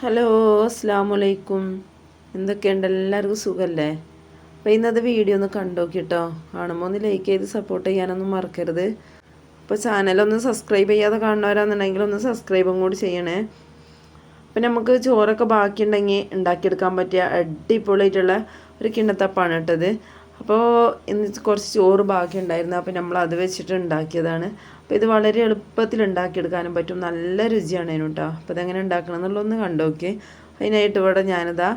Hello അസ്സാം വലൈക്കും എന്തൊക്കെയുണ്ട്? എല്ലാവർക്കും സുഖമല്ലേ അപ്പോൾ ഇന്നത്തെ വീഡിയോ ഒന്ന് കണ്ടോക്കിട്ടോ. കാണുമ്പോൾ ഒന്ന് ലൈക്ക് ചെയ്ത് സപ്പോർട്ട് ചെയ്യാനൊന്നും മറക്കരുത്. അപ്പോൾ ചാനലൊന്ന് സബ്സ്ക്രൈബ് ചെയ്യാതെ കാണുന്നവരാണെന്നുണ്ടെങ്കിൽ ഒന്ന് സബ്സ്ക്രൈബും കൂടി ചെയ്യണേ. അപ്പം നമുക്ക് ചോറൊക്കെ ബാക്കിയുണ്ടെങ്കിൽ ഉണ്ടാക്കിയെടുക്കാൻ പറ്റിയ അടിപൊളിയായിട്ടുള്ള ഒരു കിണ്ണത്തപ്പാണ് ഇട്ടത് അപ്പോൾ ഇന്ന് കുറച്ച് ചോറ് ബാക്കി ഉണ്ടായിരുന്നു അപ്പോൾ നമ്മൾ അത് വെച്ചിട്ട് ഉണ്ടാക്കിയതാണ്. അപ്പോൾ ഇത് വളരെ എളുപ്പത്തിൽ ഉണ്ടാക്കിയെടുക്കാനും പറ്റും. നല്ല രുചിയാണ് അതിന് കേട്ടോ അപ്പോൾ ഇതെങ്ങനെ ഉണ്ടാക്കണം എന്നുള്ളതൊന്ന് കണ്ടോക്കി അതിനായിട്ട് ഇവിടെ ഞാനിതാ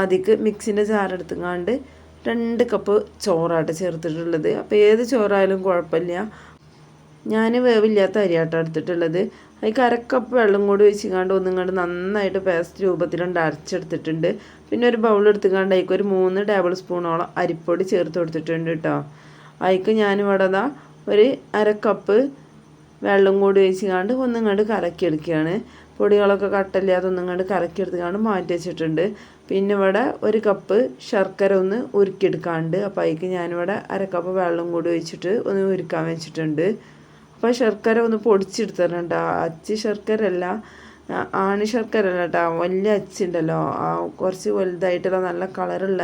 ആദ്യക്ക് മിക്സിന്റെ ചാറെടുത്തുങ്ങാണ്ട് രണ്ട് കപ്പ് ചോറാട്ട് ചേർത്തിട്ടുള്ളത്. അപ്പോൾ ഏത് ചോറായാലും കുഴപ്പമില്ല. ഞാൻ വേവില്ലാത്ത അരിയാട്ടം എടുത്തിട്ടുള്ളത്. അതിൽ അരക്കപ്പ് വെള്ളം കൂടി ഒഴിച്ചിങ്ങാണ്ട് ഒന്നിങ്ങാണ്ട് നന്നായിട്ട് പേസ്റ്റ് രൂപത്തിലുണ്ട് അരച്ചെടുത്തിട്ടുണ്ട്. പിന്നെ ഒരു ബൗൾ എടുത്തുകൊണ്ട് അതിക്ക് ഒരു മൂന്ന് ടേബിൾ സ്പൂണോളം അരിപ്പൊടി ചേർത്ത് കൊടുത്തിട്ടുണ്ട് കേട്ടോ അതിക്ക് ഞാനിവിടെ ദാ ഒരു അരക്കപ്പ് വെള്ളം കൂടി ഒഴിച്ചിങ്ങാണ്ട് ഒന്നിങ്ങാണ്ട് കലക്കിയെടുക്കുകയാണ് പൊടികളൊക്കെ കട്ടല്ലാതെ ഒന്നിങ്ങാണ്ട് കലക്കിയെടുത്തുകൊണ്ട് മാറ്റി വെച്ചിട്ടുണ്ട്. പിന്നെ ഇവിടെ ഒരു കപ്പ് ശർക്കര ഒന്ന് ഉരുക്കിയെടുക്കാണ്ട്. അപ്പോൾ അതിക്ക് ഞാനിവിടെ അരക്കപ്പ് വെള്ളം കൂടി ഒഴിച്ചിട്ട് ഒന്ന് ഉരുക്കാൻ വെച്ചിട്ടുണ്ട്. അപ്പോൾ ശർക്കര ഒന്ന് പൊടിച്ചെടുത്തിട്ടുണ്ട് അച്ചി ശർക്കര അല്ല ആണി ശർക്കര അല്ല കേട്ടോ. വലിയ അച്ചുണ്ടല്ലോ ആ കുറച്ച് വലുതായിട്ടുള്ള നല്ല കളറുള്ള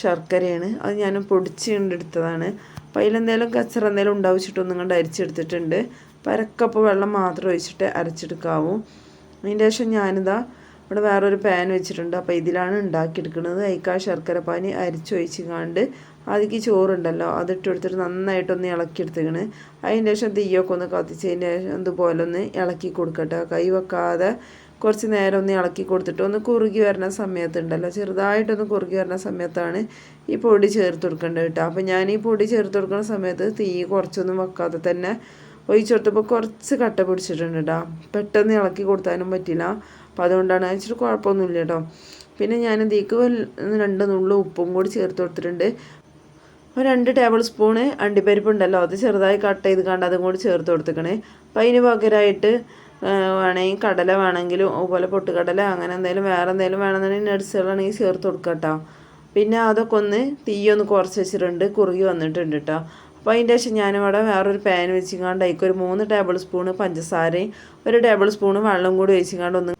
ശർക്കരയാണ്. അത് ഞാൻ പൊടിച്ചുകൊണ്ടെടുത്തതാണ് അപ്പം അതിലെന്തെങ്കിലും കച്ചറ എന്തെങ്കിലും ഉണ്ടാവിച്ചിട്ടൊന്നും കൊണ്ട് അരിച്ചെടുത്തിട്ടുണ്ട്. പരക്കപ്പ് വെള്ളം മാത്രം ഒഴിച്ചിട്ട് അരച്ചെടുക്കാവൂ. അതിന്റെ ശേഷം ഞാനിതാ ഇവിടെ വേറൊരു പാൻ വെച്ചിട്ടുണ്ട്. അപ്പോൾ ഇതിലാണ് ഉണ്ടാക്കിയെടുക്കുന്നത്. അയക്കാ ശർക്കര പാനി അരിച്ചൊഴിച്ച് കണ്ട് അതിക്ക് ചോറുണ്ടല്ലോ. അതിട്ട് കൊടുത്തിട്ട് നന്നായിട്ടൊന്ന് ഇളക്കിയെടുത്തേക്കണ്. അതിന്റെ ശേഷം തീയൊക്കെ ഒന്ന് കത്തിച്ചതിന്റെ ശേഷം ഇതുപോലെ ഒന്ന് ഇളക്കി കൊടുക്കട്ടെ. കൈ വെക്കാതെ കുറച്ച് നേരം ഒന്ന് ഇളക്കി കൊടുത്തിട്ട് ഒന്ന് കുറുകി വരുന്ന സമയത്തുണ്ടല്ലോ. ചെറുതായിട്ടൊന്ന് കുറുകി വരുന്ന സമയത്താണ് ഈ പൊടി ചേർത്ത് കൊടുക്കേണ്ടത് കേട്ടോ. അപ്പോൾ ഞാൻ ഈ പൊടി ചേർത്ത് കൊടുക്കുന്ന സമയത്ത് തീ കുറച്ചൊന്നും വെക്കാതെ തന്നെ ഒഴിച്ചു കൊടുത്തപ്പോൾ കുറച്ച് കട്ട പിടിച്ചിട്ടുണ്ട് കേട്ടോ പെട്ടെന്ന് ഇളക്കി കൊടുത്താനും പറ്റില്ല. അപ്പോൾ അതുകൊണ്ടാണ് ഇച്ചിരി കുഴപ്പമൊന്നുമില്ല കേട്ടോ പിന്നെ ഞാൻ ഇതിക്ക് രണ്ട് നുള്ളു ഉപ്പും കൂടി ചേർത്ത് കൊടുത്തിട്ടുണ്ട്. ഒരു രണ്ട് ടേബിൾ സ്പൂണ് അണ്ടിപ്പരിപ്പ് ഉണ്ടല്ലോ അത് ചെറുതായി കട്ട് ചെയ്ത് കണ്ട് അതും കൂടി ചേർത്ത് കൊടുത്തേക്കണേ. അപ്പം അതിന് പകരമായിട്ട് വേണമെങ്കിൽ കടല വേണമെങ്കിലും അതുപോലെ പൊട്ടുകടല അങ്ങനെ എന്തെങ്കിലും വേറെ എന്തെങ്കിലും വേണമെന്നുണ്ടെങ്കിൽ നട്സുകളാണെങ്കിൽ ചേർത്ത് കൊടുക്കാം കേട്ടോ പിന്നെ അതൊക്കെ ഒന്ന് തീയൊന്ന് കുറച്ച് വെച്ചിട്ടുണ്ട് കുറുകി വന്നിട്ടുണ്ട് കേട്ടോ അപ്പോൾ അതിന്റെ ശേഷം ഞാനിവിടെ വേറൊരു പാൻ വെച്ചിങ്ങാണ്ട് അതിക്ക് ഒരു മൂന്ന് ടേബിൾ സ്പൂണ് പഞ്ചസാരയും ഒരു ടേബിൾ സ്പൂണ് വെള്ളം കൂടി ഒഴിച്ചിങ്ങാണ്ട് ഒന്ന്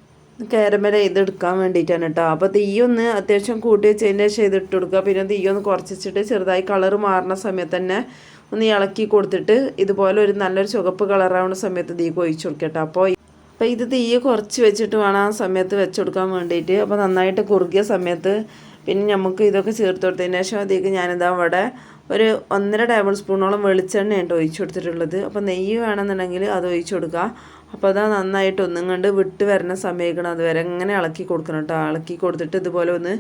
കാരമല ചെയ്തെടുക്കാൻ വേണ്ടിയിട്ടാണ് കേട്ടോ അപ്പോൾ തീയൊന്ന് അത്യാവശ്യം കൂട്ടി വെച്ചതിന്റെ ശേഷം ഇതിട്ട് കൊടുക്കുക. പിന്നെ തീയൊന്ന് കുറച്ച് വെച്ചിട്ട് ചെറുതായി കളർ മാറുന്ന സമയത്ത് തന്നെ ഒന്ന് ഇളക്കി കൊടുത്തിട്ട് ഇതുപോലെ ഒരു നല്ലൊരു ചുവപ്പ് കളറാവുന്ന സമയത്ത് തീ കൊഴിച്ചു കൊടുക്കട്ടോ അപ്പോൾ അപ്പോൾ ഇത് തീ കുറച്ച് വെച്ചിട്ട് വേണം ആ സമയത്ത് വെച്ച് കൊടുക്കാൻ വേണ്ടിയിട്ട്. അപ്പോൾ നന്നായിട്ട് കുറുകിയ സമയത്ത് പിന്നെ നമുക്ക് ഇതൊക്കെ ചേർത്ത് കൊടുത്തതിന് ശേഷം അതിലേക്ക് ഞാനിതാ അവിടെ ഒരു ഒന്നര ടേബിൾ സ്പൂണോളം വെളിച്ചെണ്ണയാണ് ഒഴിച്ചു കൊടുത്തിട്ടുള്ളത്. അപ്പോൾ നെയ്യ് വേണമെന്നുണ്ടെങ്കിൽ അത് ഒഴിച്ചു കൊടുക്കുക അപ്പോൾ അതാ നന്നായിട്ട് ഒന്നും കണ്ട് വിട്ട് വരുന്ന സമയക്കണം. അതുവരെ എങ്ങനെ ഇളക്കി കൊടുക്കണം കേട്ടോ ഇളക്കി കൊടുത്തിട്ട് ഇതുപോലെ ഒന്ന്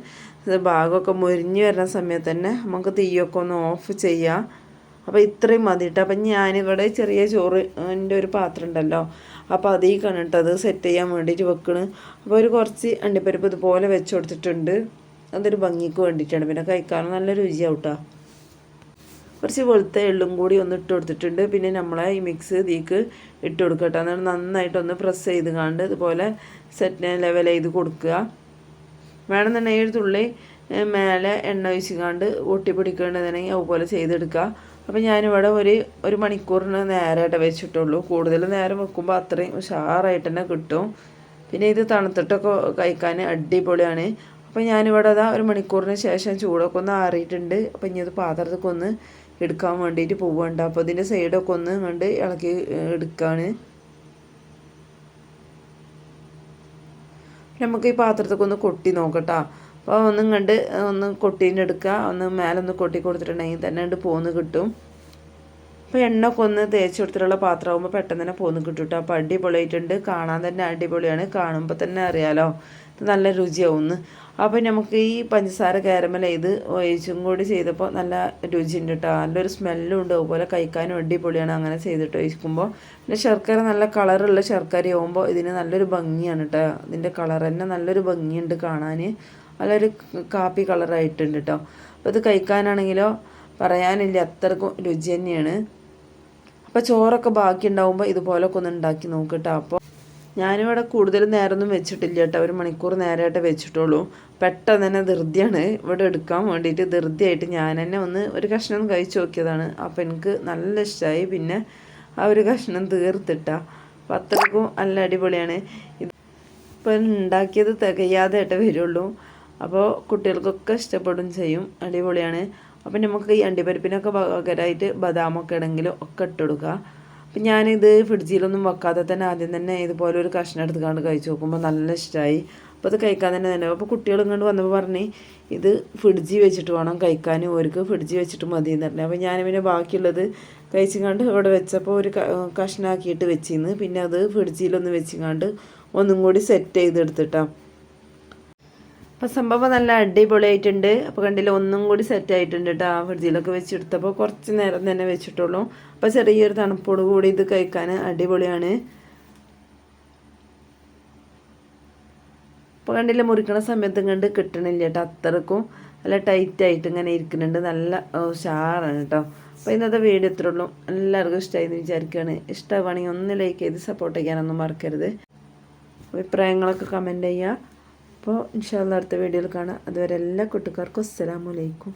ഭാഗമൊക്കെ മുരിഞ്ഞ് വരുന്ന സമയത്ത് തന്നെ നമുക്ക് തീയൊക്കെ ഒന്ന് ഓഫ് ചെയ്യാം. അപ്പോൾ ഇത്രയും മതി കേട്ടോ അപ്പം ഞാനിവിടെ ചെറിയ ചോറ് എന്റെ ഒരു പാത്രം ഉണ്ടല്ലോ. അപ്പോൾ അതീ കണ്ടിട്ട് സെറ്റ് ചെയ്യാൻ വേണ്ടിയിട്ട് വെക്കണ്. അപ്പോൾ ഒരു കുറച്ച് അണ്ടിപ്പരിപ്പ് ഇതുപോലെ വെച്ച് കൊടുത്തിട്ടുണ്ട്. അതൊരു ഭംഗിക്ക് വേണ്ടിയിട്ടാണ്. പിന്നെ കഴിക്കാനും നല്ല രുചിയാവും കേട്ടോ കുറച്ച് വെളുത്ത എള്ളും കൂടി ഒന്ന് ഇട്ട് കൊടുത്തിട്ടുണ്ട്. പിന്നെ നമ്മളെ ഈ മിക്സ് ഇതിക്ക് ഇട്ട് കൊടുക്കട്ടെ എന്നിട്ട് നന്നായിട്ടൊന്ന് പ്രസ് ചെയ്ത് കണ്ട് ഇതുപോലെ സെറ്റ് ലെവൽ ചെയ്ത് കൊടുക്കുക. വേണമെന്നുണ്ടെങ്കിൽ ഒരു തുള്ളി മേലെ എണ്ണ ഒഴിച്ചിക്കാണ്ട് ഒട്ടിപ്പിടിക്കേണ്ടതാണെങ്കിൽ അതുപോലെ ചെയ്തെടുക്കുക. അപ്പോൾ ഞാനിവിടെ ഒരു ഒരു മണിക്കൂറിന് നേരമായിട്ട് വെച്ചിട്ടുള്ളൂ. കൂടുതൽ നേരം വെക്കുമ്പോൾ അത്രയും ഉഷാറായിട്ട് തന്നെ കിട്ടും. പിന്നെ ഇത് തണുത്തിട്ടൊക്കെ കഴിക്കാൻ അടിപൊളിയാണ്. അപ്പോൾ ഞാനിവിടെ അതാ ഒരു മണിക്കൂറിന് ശേഷം ചൂടൊക്കെ ഒന്ന് ആറിയിട്ടുണ്ട്. അപ്പോൾ ഇനി അത് പാത്രത്തൊക്കെ ഒന്ന് എടുക്കാൻ വേണ്ടിയിട്ട് പോവുകയുണ്ട്. അപ്പോൾ ഇതിന്റെ സൈഡൊക്കെ ഒന്ന് കണ്ട് ഇളക്കി എടുക്കുകയാണ് നമുക്ക് ഈ പാത്രത്തൊക്കെ ഒന്ന് കൊട്ടി നോക്കട്ടോ. അപ്പോൾ ഒന്നും കണ്ട് ഒന്ന് കൊട്ടീന്റെ എടുക്കുക ഒന്ന് മേലൊന്ന് കൊട്ടി കൊടുത്തിട്ടുണ്ടെങ്കിൽ തന്നെ കണ്ട് പോന്ന് കിട്ടും. അപ്പോൾ എണ്ണ കൊന്ന് തേച്ച് കൊടുത്തിട്ടുള്ള പാത്രമാകുമ്പോൾ പെട്ടെന്ന് തന്നെ പോന്ന് കിട്ടും കേട്ടോ അപ്പോൾ അടിപൊളിയായിട്ടുണ്ട്. കാണാൻ തന്നെ അടിപൊളിയാണ്. കാണുമ്പോൾ തന്നെ അറിയാലോ. നല്ല രുചിയാവുന്നു. അപ്പോൾ നമുക്ക് ഈ പഞ്ചസാര കാരമൽ ഇത് ഒഴിച്ചും കൂടി ചെയ്തപ്പോൾ നല്ല രുചിയുണ്ട് കേട്ടോ നല്ലൊരു സ്മെല്ലും ഉണ്ട്. അതുപോലെ കഴിക്കാനും അടിപൊളിയാണ് അങ്ങനെ ചെയ്തിട്ട് ഒഴിക്കുമ്പോൾ പിന്നെ ശർക്കര നല്ല കളറുള്ള ശർക്കര ആകുമ്പോൾ ഇതിന് നല്ലൊരു ഭംഗിയാണ് കേട്ടോ ഇതിന്റെ കളർ തന്നെ നല്ലൊരു ഭംഗിയുണ്ട് കാണാൻ നല്ലൊരു കാപ്പി കളറായിട്ടുണ്ട് കേട്ടോ അപ്പോൾ ഇത് കഴിക്കാനാണെങ്കിലോ പറയാനില്ല. അത്രക്കും രുചി തന്നെയാണ്. അപ്പോൾ ചോറൊക്കെ ബാക്കി ഉണ്ടാവുമ്പോൾ ഇതുപോലൊക്കെ ഒന്ന് ഉണ്ടാക്കി നോക്കട്ടോ അപ്പോൾ ഞാനിവിടെ കൂടുതൽ നേരമൊന്നും വെച്ചിട്ടില്ല കേട്ടോ ഒരു മണിക്കൂർ നേരമായിട്ട് വെച്ചിട്ടുള്ളൂ. പെട്ടെന്ന് തന്നെ ധൃതിയാണ്. ഇവിടെ എടുക്കാൻ വേണ്ടിയിട്ട് ധൃതിയായിട്ട് ഞാൻ തന്നെ ഒന്ന് ഒരു കഷ്ണം കഴിച്ചു നോക്കിയതാണ്. അപ്പോൾ എനിക്ക് നല്ല ഇഷ്ടമായി പിന്നെ ആ ഒരു കഷ്ണം തീർത്തിട്ട അപ്പോൾ അത്രക്കും നല്ല അടിപൊളിയാണ്. ഇത് ഇപ്പം ഉണ്ടാക്കിയത് തികയാതെ ആയിട്ട് വരുള്ളൂ. അപ്പോൾ കുട്ടികൾക്കൊക്കെ ഇഷ്ടപ്പെടും ചെയ്യും. അടിപൊളിയാണ്. അപ്പം നമുക്ക് ഈ അണ്ടിപ്പരിപ്പിനൊക്കെ പകരമായിട്ട് ബദാമൊക്കെ ഇടങ്കിലും ഒക്കെ ഇട്ടെടുക്കുക അപ്പം ഞാനിത് ഫ്രിഡ്ജിലൊന്നും വെക്കാതെ തന്നെ ആദ്യം തന്നെ ഇതുപോലെ ഒരു കഷ്ണം എടുത്തുകൊണ്ട് കഴിച്ച് നോക്കുമ്പോൾ നല്ല ഇഷ്ടമായി അപ്പോൾ അത് കഴിക്കാൻ തന്നെ തന്നെ അപ്പോൾ കുട്ടികൾ ഇങ്ങോട്ട് വന്നപ്പോൾ പറഞ്ഞു ഇത് ഫ്രിഡ്ജിൽ വെച്ചിട്ട് വേണം കഴിക്കാൻ ഓർക്ക് ഫ്രിഡ്ജിൽ വെച്ചിട്ട് മതി എന്ന് പറഞ്ഞു. അപ്പോൾ ഞാൻ പിന്നെ ബാക്കിയുള്ളത് കഴിച്ചുകൊണ്ട് ഇവിടെ വെച്ചപ്പോൾ ഒരു കഷ്ണാക്കിയിട്ട് വെച്ചിന്ന്. പിന്നെ അത് ഫ്രിഡ്ജിലൊന്ന് വെച്ചിങ്ങാണ്ട് ഒന്നും കൂടി സെറ്റ് ചെയ്തെടുത്തിട്ടാ. അപ്പം സംഭവം നല്ല അടിപൊളിയായിട്ടുണ്ട്. അപ്പോൾ കണ്ടില്ല ഒന്നും കൂടി സെറ്റ് ആയിട്ടുണ്ട് കേട്ടോ ആ ഫ്രിഡ്ജിലൊക്കെ വെച്ചെടുത്തപ്പോൾ കുറച്ച് നേരം തന്നെ വെച്ചിട്ടുള്ളൂ. അപ്പോൾ ചെറിയൊരു തണുപ്പോട് കൂടി ഇത് കഴിക്കാൻ അടിപൊളിയാണ്. അപ്പോൾ കണ്ടില്ല മുറിക്കണ സമയത്ത് കണ്ട് കിട്ടണില്ല കേട്ടോ അത്രക്കും. നല്ല ടൈറ്റ് ആയിട്ട് ഇങ്ങനെ ഇരിക്കുന്നുണ്ട്. നല്ല ഉഷാറാണ് കേട്ടോ അപ്പോൾ ഇന്നത്തെ വീഡിയോ ഇത്രേ ഉള്ളൂ. എല്ലാവർക്കും ഇഷ്ടമായി എന്ന് വിചാരിക്കുകയാണ് ഇഷ്ടമാണെങ്കിൽ ഒന്ന് ലൈക്ക് ചെയ്ത് സപ്പോർട്ട് ചെയ്യാനൊന്നും മറക്കരുത്. അഭിപ്രായങ്ങളൊക്കെ കമന്റ് ചെയ്യുക അപ്പോൾ ഇൻഷാല്ല അടുത്ത വീഡിയോയിൽ കാണാം. അതുവരെ എല്ലാ കൂട്ടുകാർക്കും അസ്സലാമലൈക്കും